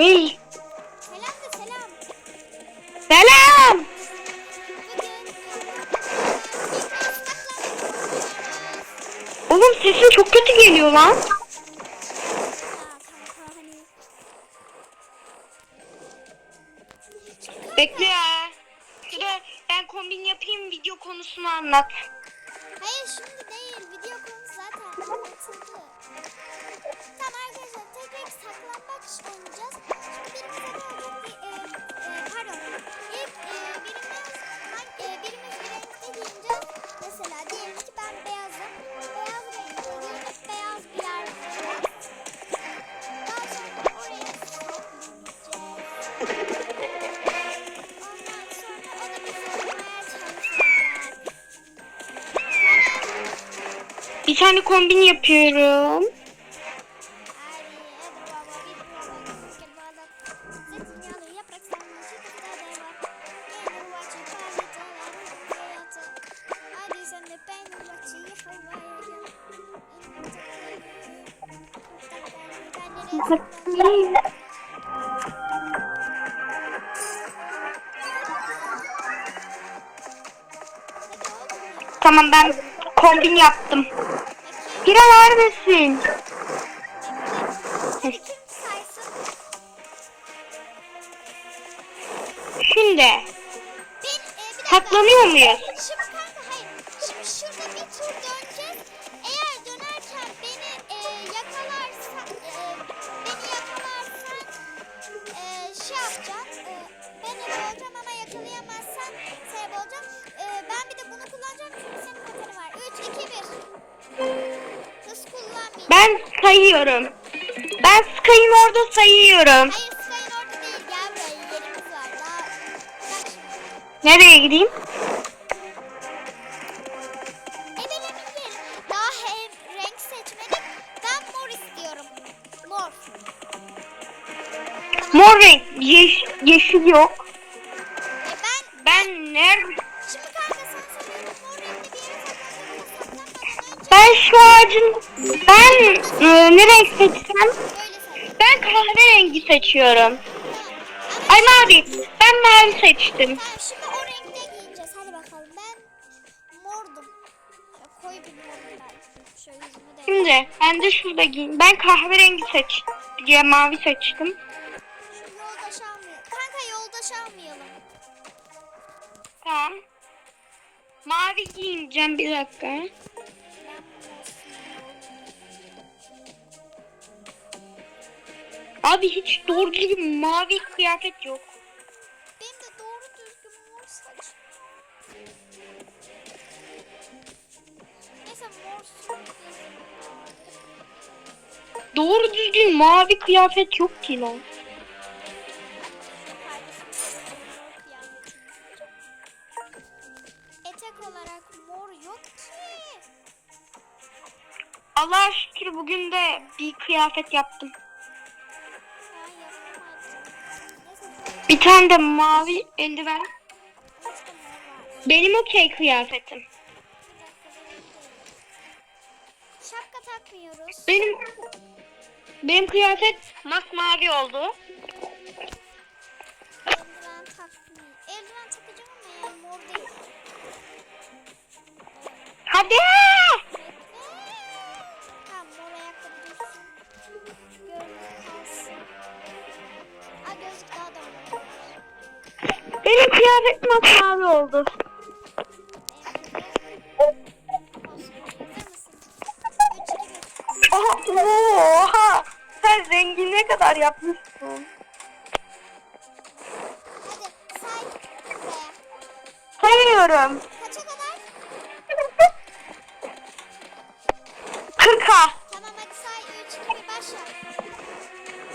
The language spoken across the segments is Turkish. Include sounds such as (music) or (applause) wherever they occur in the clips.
Hey. Selam selam. Oğlum sesin çok kötü geliyor lan. Saklanayım? Hadi oğlum. Tamam ben kombin yaptım. Hira neredesin? Şimdi e, saklanıyor muyuz? Sayıyorum. Ben Sky'ın orada sayıyorum. Hayır Sky'ın orada değil. Gel buraya yerimiz var. Daha bak şimdi. Nereye gideyim? Mor renk. Yeş, yeşil yok. E ben Ben nerede? şimdi kanka sen söyle mor renkli bir yere saklanabilirsin. Ben şu ağacın... Ben e, ne renk seçsem? Ben kahverengi seçiyorum. Ay mavi. Ben mavi seçtim. tamam şimdi o renkte giyeceğiz. Hadi bakalım. Ben mordum. Şöyle koyu bir mordum ben. Şöyle yüzümü de. Şimdi ben de şurada giyeyim. Ben kahverengi seçtim. Ya mavi seçtim. Yoldaş almayalım. Kanka yoldaş almayalım. Tamam. Mavi giyineceğim bir dakika. Abi hiç doğru düzgün mavi kıyafet yok. Benim de doğru düzgün mor saç. Neyse mor saç. Doğru düzgün mavi kıyafet yok ki lan. Etek olarak mor yok ki. Allah'a şükür bugün de bir kıyafet yaptım. Tane de mavi eldiven. Benim okey kıyafetim. Şapka takmıyoruz. Benim benim kıyafet masmavi oldu. Eldiven takmıyor. Eldiven takacağım ama yani mor değil. Hadi. Kıyafet masmavi oldu.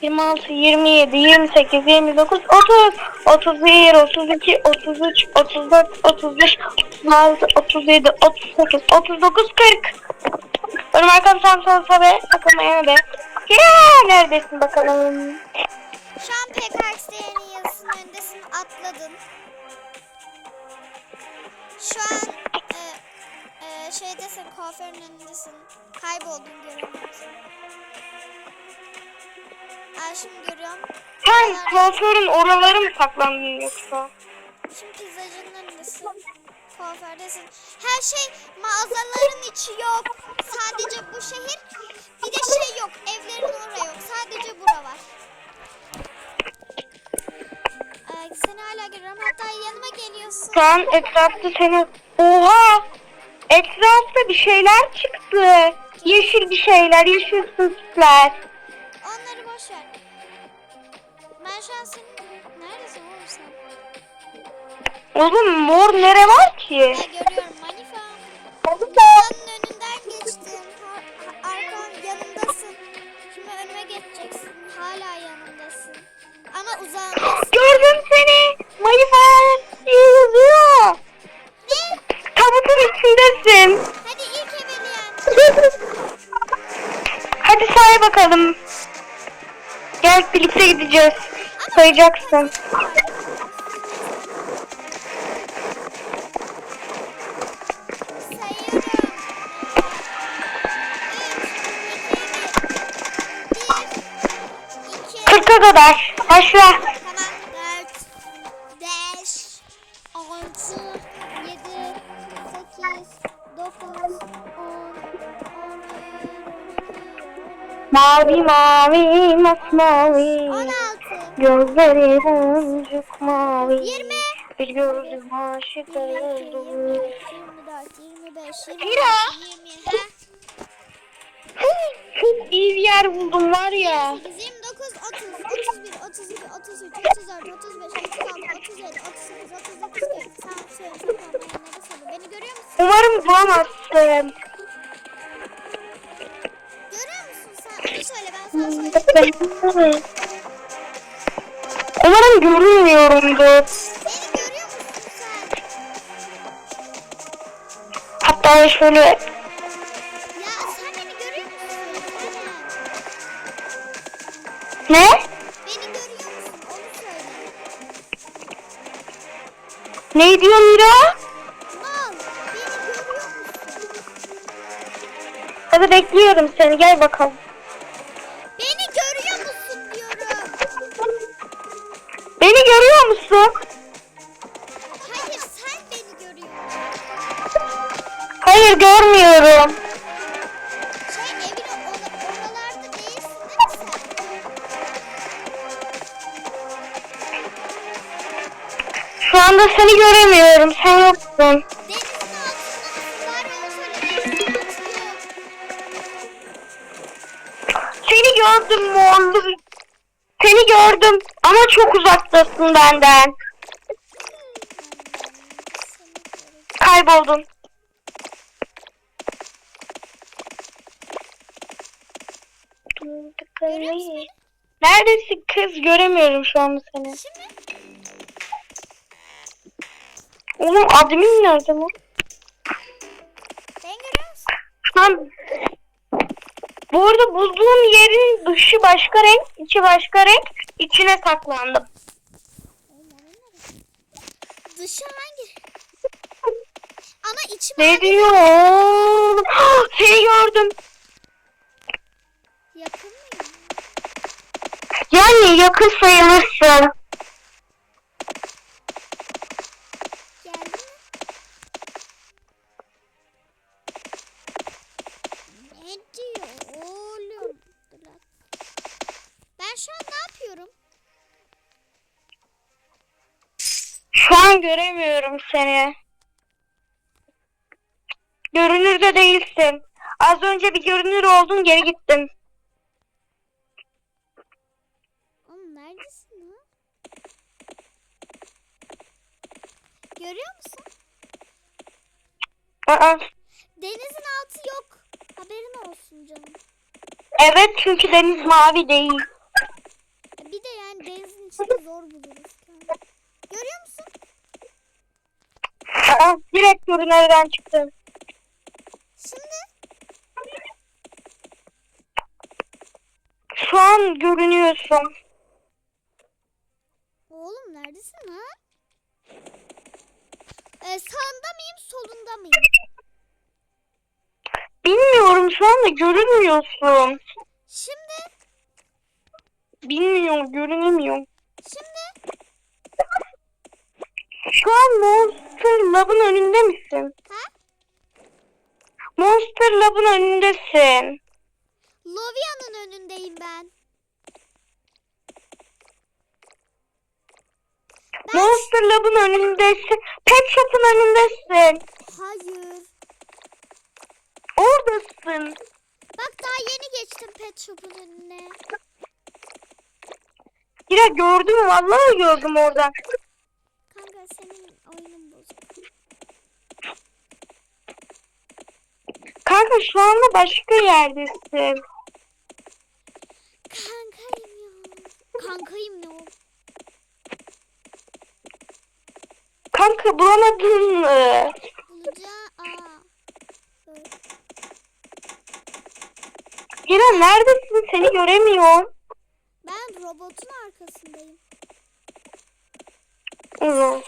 26, 27, 28, 29, 30, 31, 32, 33, 34, 35, 36, 37, 38, 39, 40. Benim arkam Samsun Sabe, takılmaya be. Ya neredesin bakalım? Şu an kayboldun. Şu an e, e, şeydesin, kuaförün önündesin. Kayboldun göremiyorum Aa, şimdi görüyorum. Sen kuaförün oraları mı saklandın yoksa? Şimdi pizzacının önündesin. Kuafördesin. Her şey mağazaların içi yok. Sadece bu şehir. Bir de şey yok. Evlerin oraya yok. Sadece bura var. Ee, seni hala görüyorum. Hatta yanıma geliyorsun. An etrafta seni... Oha! Etrafta bir şeyler çıktı. Yeşil bir şeyler, yeşil süsler. Ben şu an senin... Neredesin oğlum sen? Oğlum mor nere var ki? Ben görüyorum İki. Kırka kadar. Başla. Tamam. Dört, beş, altı, yedi, sekiz, dokuz, on, Mavi mavi masmavi. on Gözleri boncuk mavi. yirmi. Bir gözüm aşık oldu. 24, 25, 26, Hira. 27, Çok iyi bir yer buldum var ya. 28, 29, 30, 31, 32, 33, 34, 35, 36, 37, 38, 39, 40. Sen söyle, çok söyle. Beni görüyor musun? Umarım bulamazsın. Görüyor musun sen? Onu söyle, ben sana söyleyeyim. Umarım görünmüyorumdur. Beni? Hatta şöyle Ya sen beni görüyor ne? Beni görüyor? Onu söyle. Ne diyor Mira? Hadi bekliyorum seni gel bakalım. Görüyor musun? Hayır, sen beni görüyorsun. Hayır görmüyorum. Şey evin o- o- oralarda değilsin değil mi sen? Şu anda seni göremiyorum. Sen yoksun. Denizin altında onu. Seni gördüm morlu. Seni gördüm ama çok uzaktasın benden. Kayboldun. Neredesin kız? Göremiyorum şu anda seni. Oğlum admin nerede lan? ben görüyor musun? Şu an... Bu arada bulduğum yerin dışı başka renk, içi başka renk. İçine saklandım. Dışı hangi? Ama içi Ne mavi. diyor oğlum? Seni gördüm. Yakın mı? Yani yakın sayılırsın. Önce bir görünür oldun geri gittin. Oğlum neredesin lan? Görüyor musun? Aa, Denizin altı yok. Haberin olsun canım. evet çünkü deniz mavi değil. Bir de yani denizin içinde zor buluruz. Görüyor musun? Aa, direkt görünürden çıktın. Şimdi Şu an görünüyorsun. oğlum neredesin lan? sağında mıyım solunda mıyım? Bilmiyorum şu anda görünmüyorsun. Şimdi Bilmiyorum görünemiyorum. şimdi Şu an Monster Lab'ın önünde misin? ha? Monster Lab'ın önündesin. Lovia'nın önündeyim ben. Ben Monster Lab'ın önündesin. Pet Shop'un önündesin. hayır. Oradasın. Bak daha yeni geçtim pet shop'un önüne. Yine gördüm vallahi gördüm oradan. Kanka senin oyunun bozuk. Kanka şu anda başka yerdesin. Kankayım ya. Kankayım ne o? Kanka bulamadın mı? Bulacağım. Aa. Yine neredesin? Seni göremiyorum. Ben robotun arkasındayım. Hı.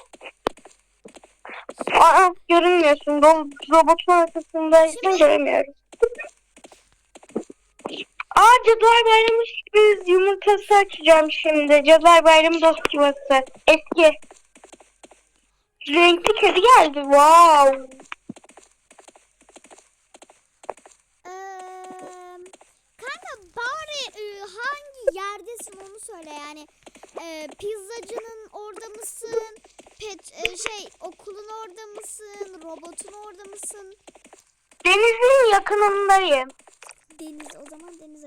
Aa, görünmüyorsun. Ro- robotun arkasındaysın göremiyorum. Aa Cadılar Bayramı sürpriz yumurtası açacağım şimdi. Cadılar Bayramı dost yuvası. Eski. Renkli kedi geldi. Wow. Eee, kanka bari e, hangi yerdesin onu söyle yani. E, pizzacının orada mısın? Pet e, şey okulun orada mısın? Robotun orada mısın? Denizin yakınındayım. Deniz o zaman deniz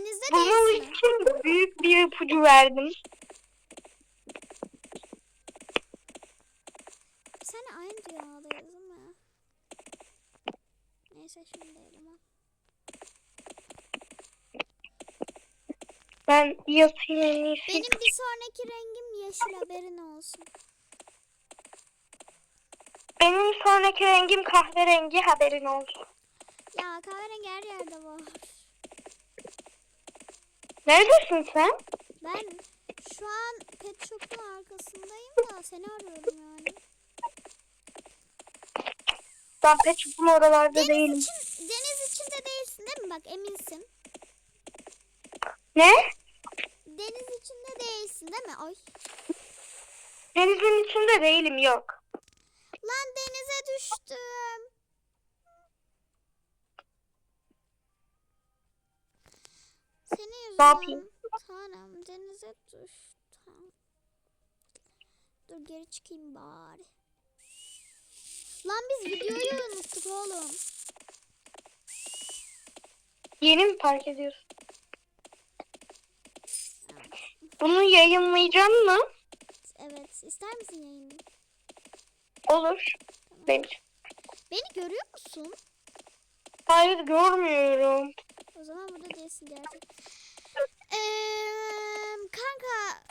Denizde Bunun değilsin. için büyük bir ipucu verdim. Sen aynı dünyadayız değil mi? Neyse şimdi ha. Ben yatayım en iyisi. Benim bir sonraki rengim yeşil haberin olsun. Benim sonraki rengim kahverengi haberin olsun. Ya kahverengi her yerde var. Neredesin sen? Ben şu an pet shop'un arkasındayım da seni arıyorum yani. Ben pet shop'un oralarda Deniz değilim. için deniz içinde değilsin değil mi? Bak eminsin. Ne? Deniz içinde değilsin değil mi? Ay. Denizin içinde değilim yok. Lan denize düştüm. Yüzünden. yapayım? Tanrım denize düştüm. Dur geri çıkayım bari. Lan biz videoyu unuttuk oğlum. Yeni mi fark ediyorsun? Bunu yayınlayacağım mı? Evet ister misin yayını? Olur. Benim. Beni görüyor musun? Hayır görmüyorum. O zaman burada değilsin gerçekten. Eee kanka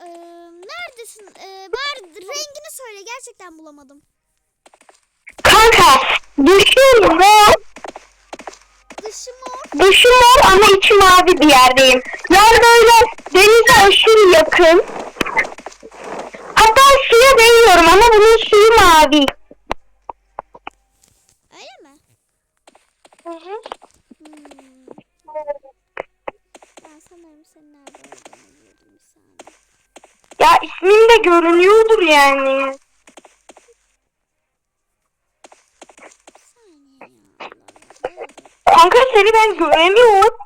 eee, neredesin? Eee bari rengini söyle gerçekten bulamadım. Kanka dışım mor, Dışı mor. dışım mor ama içi mavi bir yerdeyim. Yani böyle denize aşırı yakın. Hatta suya değiyorum ama bunun suyu mavi. Öyle mi? Hı hı. Hmm. Ben sanırım senin nerede olduğunu biliyordum bir saniye. Ya ismin de görünüyordur yani. Bir saniye ya. Allah Allah. Kanka seni ben göremiyorum.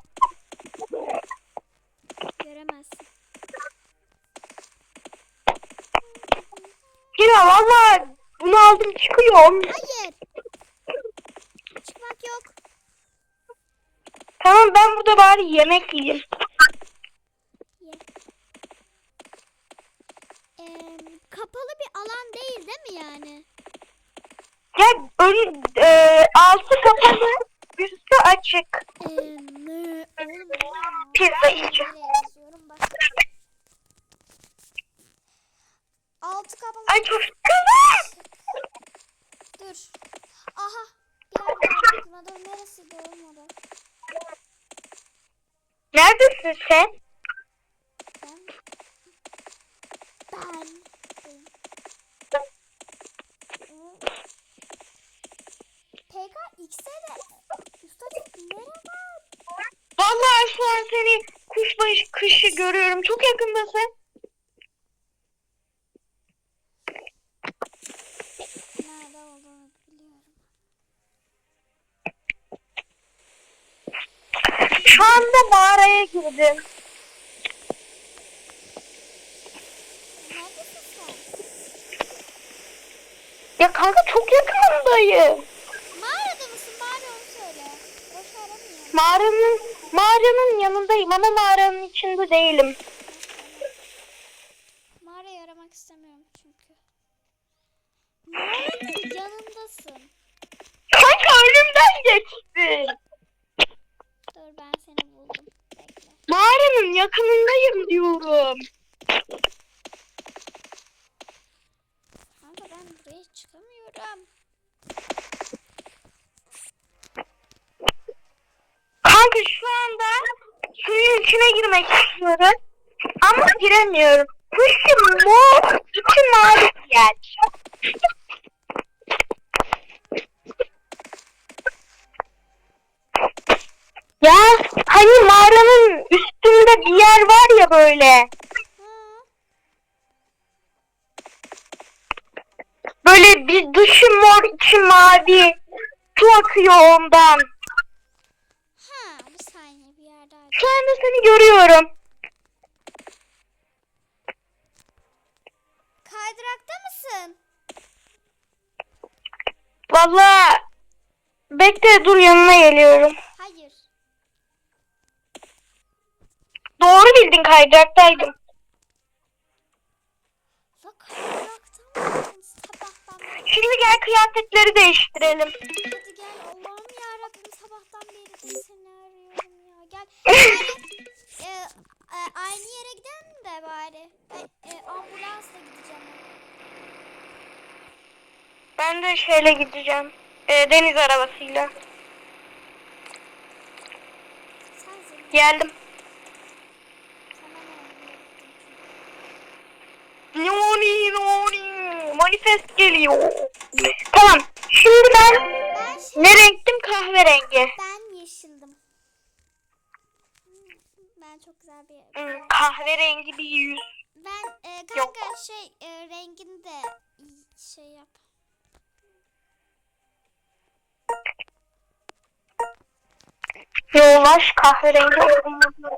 Göremezsin. Yine valla bunu aldım çıkıyorum. Hayır. Çıkmak yok. Tamam ben burada bari yemek yiyeyim. Ye. Eee, kapalı bir alan değil değil mi yani? Ya ön, e, altı kapalı, üstü açık. Pizza yiyeceğim. Altı kapalı. Ay çok güzel. Dur. Aha. Bir yerde adı neresi. Neredesin sen? Ben X'e de. Ustacığım merhaba. Vallahi şu an seni kuşbaşı kışı görüyorum. Çok yakındasın. Nerede olduğunu biliyorum. Şu anda mağaraya girdim. Ya kanka çok yakınındayım. Mağarada mısın? Bari onu söyle. Boş aramıyorum. Mağaranın mağaranın yanındayım ama mağaranın içinde değilim. Mağarayı aramak istemiyorum çünkü. Mağaranın yanındasın. Kanka önümden geçti. Dur ben seni buldum. Bekle. Mağaranın yakınındayım diyorum. Buraya çıkamıyorum. Kanka şu anda suyun içine girmek istiyorum. Ama giremiyorum. Kuşum mor, içi mavi gel. Ya hani mağaranın üstünde bir yer var ya böyle. Böyle bir dışı mor, içi mavi. Su akıyor ondan. ha bir saniye bir yerde aç. Şu anda seni görüyorum. Kaydırakta mısın? Vallahi bekle dur yanına geliyorum. Hayır. Doğru bildin kaydıraktaydım. Kaydırakta mısın? Şimdi gel kıyafetleri değiştirelim. Hadi gel Allah'ım ya Rabbim sabahtan beri seni arıyorum ya. Gel. (laughs) E, e, aynı yere gidelim de bari. Ben e, ambulansla gideceğim. Ben de şeyle gideceğim. Ee, deniz arabasıyla. Geldim. Sana ne oluyor? Çünkü. Noni noni. Manifest geliyor. Tamam. Şimdi ben Ben şey, ne renktim? Kahverengi. ben yeşildim. Ben çok güzel bir Hmm, kahverengi bir yüz. Ben e, Yok. kanka şey e, rengini de şey yap. Yolaş kahverengi olmalı.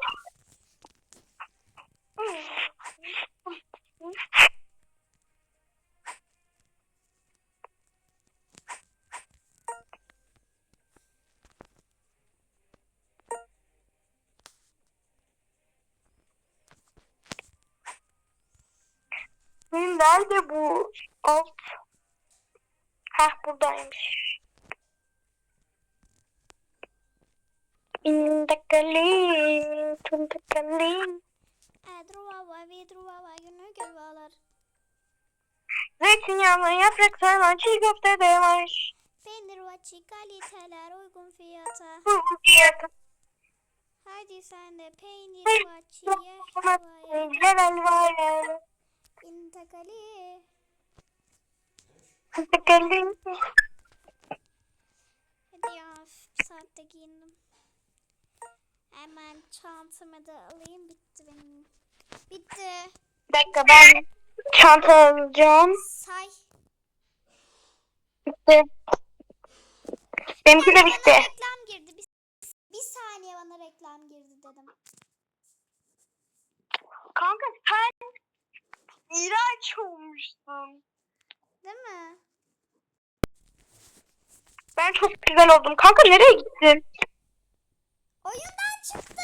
Nerede bu alt? Heh buradaymış. İndekalin, tundekalin. Edruvava vidruvava günü gülvalar. Zeytinyağlı yaprak sarma çiğ köfte de var. Peynir vaçi kaliteler uygun fiyata. Bu fiyatı. Hadi sen de peynir vaçi ye. Helal var. İntekali. Tundekalin. Hadi ya bu saatte giyindim. Hemen çantamı da alayım bitti benim. Bitti. Bir dakika ben çanta alacağım. Say. Bitti. Benimki de bitti. reklam girdi. Bir, bir saniye bana reklam girdi dedim. Kanka sen iğrenç olmuşsun. Değil mi? Ben çok güzel oldum. Kanka nereye gittin? Oyundan çıktım.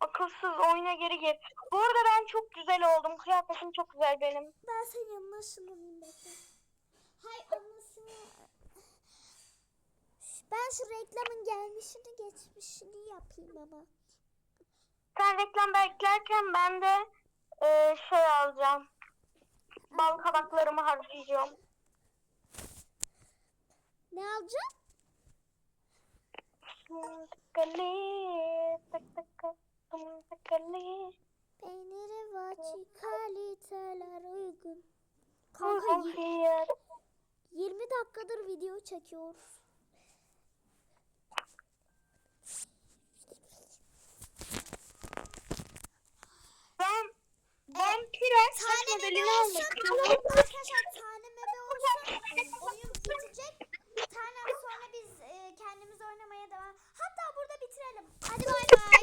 Akılsız oyuna geri git. Bu arada ben çok güzel oldum. Kıyafetim çok güzel benim. Ben senin yanına ışınlanayım bekle. Hay anasını. Ben şu reklamın gelmişini geçmişini yapayım ama. Sen reklam beklerken ben de e, şey alacağım. Bal kabaklarımı harcayacağım. Ne tıkali. Peyniri vaçi kaliteler uygun. Kanka Uygun ye- fiyat. 20 dakikadır video çekiyoruz. Kiray saç tane modelini aldık. Arkadaşlar tane bebe olsa oyun bitecek. Bir tane sonra biz e, kendimiz oynamaya devam. Hatta burada bitirelim. Hadi bay bay.